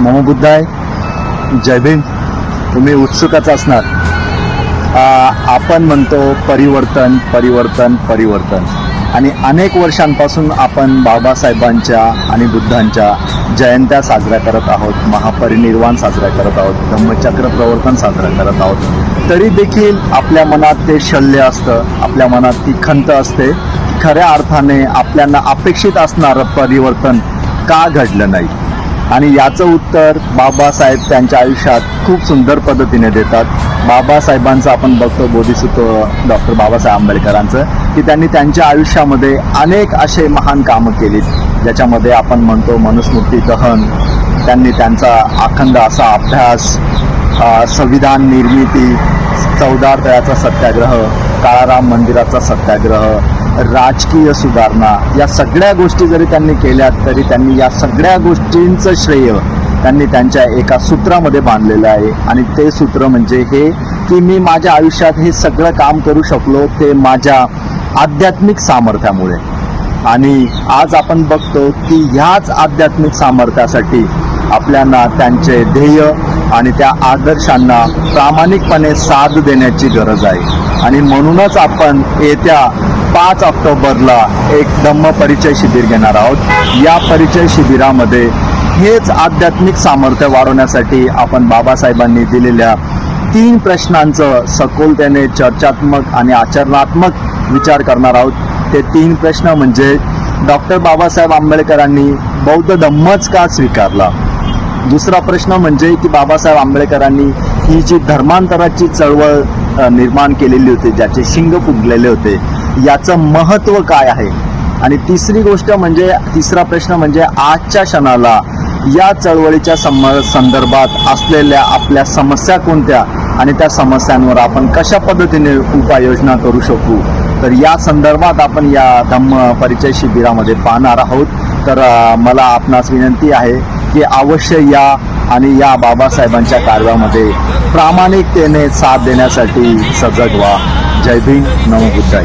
नमो आहे जय भीम. तुम्ही उत्सुकच असणार. आपण म्हणतो परिवर्तन परिवर्तन परिवर्तन. आणि अनेक वर्षांपासून आपण बाबासाहेबांच्या आणि बुद्धांच्या जयंत्या साजऱ्या करत आहोत महापरिनिर्वाण साजऱ्या करत आहोत धम्मचक्र प्रवर्तन साजरं करत आहोत. तरी देखील आपल्या मनात ते शल्य असतं आपल्या मनात ती खंत असते. खऱ्या अर्थाने आपल्याला अपेक्षित असणारं परिवर्तन का घडलं नाही? आणि याचं उत्तर बाबासाहेब त्यांच्या आयुष्यात खूप सुंदर पद्धतीने देतात. बाबासाहेबांचं आपण बघतो बोधिसत्व डॉक्टर बाबासाहेब आंबेडकरांचं की त्यांनी त्यांच्या आयुष्यामध्ये अनेक असे महान कामं केलीत. ज्याच्यामध्ये आपण म्हणतो मनुस्मृती दहन त्यांनी त्यांचा अखंड असा अभ्यास संविधान निर्मिती चौदार तळ्याचा सत्याग्रह काळाराम मंदिराचा सत्याग्रह राजकीय सुधारणा या सगळ्या गोष्टी जरी त्यांनी केल्या तरी त्यांनी या सगळ्या गोष्टींचं श्रेय त्यांनी त्यांच्या एका सूत्रामध्ये बांधलेलं आहे. आणि ते सूत्र म्हणजे हे की मी माझ्या आयुष्यात हे सगळं काम करू शकलो ते माझ्या आध्यात्मिक सामर्थ्यामुळे. आणि आज आपण बघतो की ह्याच आध्यात्मिक सामर्थ्यासाठी आपल्याला त्यांचे ध्येय आणि त्या आदर्शांना प्रामाणिकपणे साथ देण्याची गरज आहे. आणि म्हणूनच आपण येत्या पाच ऑक्टोबरला एक धम्म परिचय शिबिर घेणार आहोत. या परिचय शिबिरामध्ये हेच आध्यात्मिक सामर्थ्य वाढवण्यासाठी आपण बाबासाहेबांनी दिलेल्या तीन प्रश्नांचं सखोलतेने चर्चात्मक आणि आचरणात्मक विचार करणार आहोत. ते तीन प्रश्न म्हणजे डॉक्टर बाबासाहेब आंबेडकरांनी बौद्ध धम्मच का स्वीकारला? दुसरा प्रश्न म्हणजे की बाबासाहेब आंबेडकरांनी ही जी धर्मांतराची चळवळ निर्माण केलेली होती ज्याचे शिंग फुगलेले होते याचं महत्त्व काय आहे? आणि तिसरी गोष्ट म्हणजे तिसरा प्रश्न म्हणजे आजच्या क्षणाला या चळवळीच्या सम संदर्भात असलेल्या आपल्या समस्या कोणत्या? आणि त्या समस्यांवर आपण कशा पद्धतीने उपाययोजना करू शकू? तर या संदर्भात आपण या धम्म परिचय शिबिरामध्ये पाहणार आहोत. तर मला आपणास विनंती आहे की अवश्य या आणि या बाबासाहेबांच्या कार्यामध्ये प्रामाणिकतेने साथ देण्यासाठी सजग व्हा. जय भीम. नमो बुद्धाय.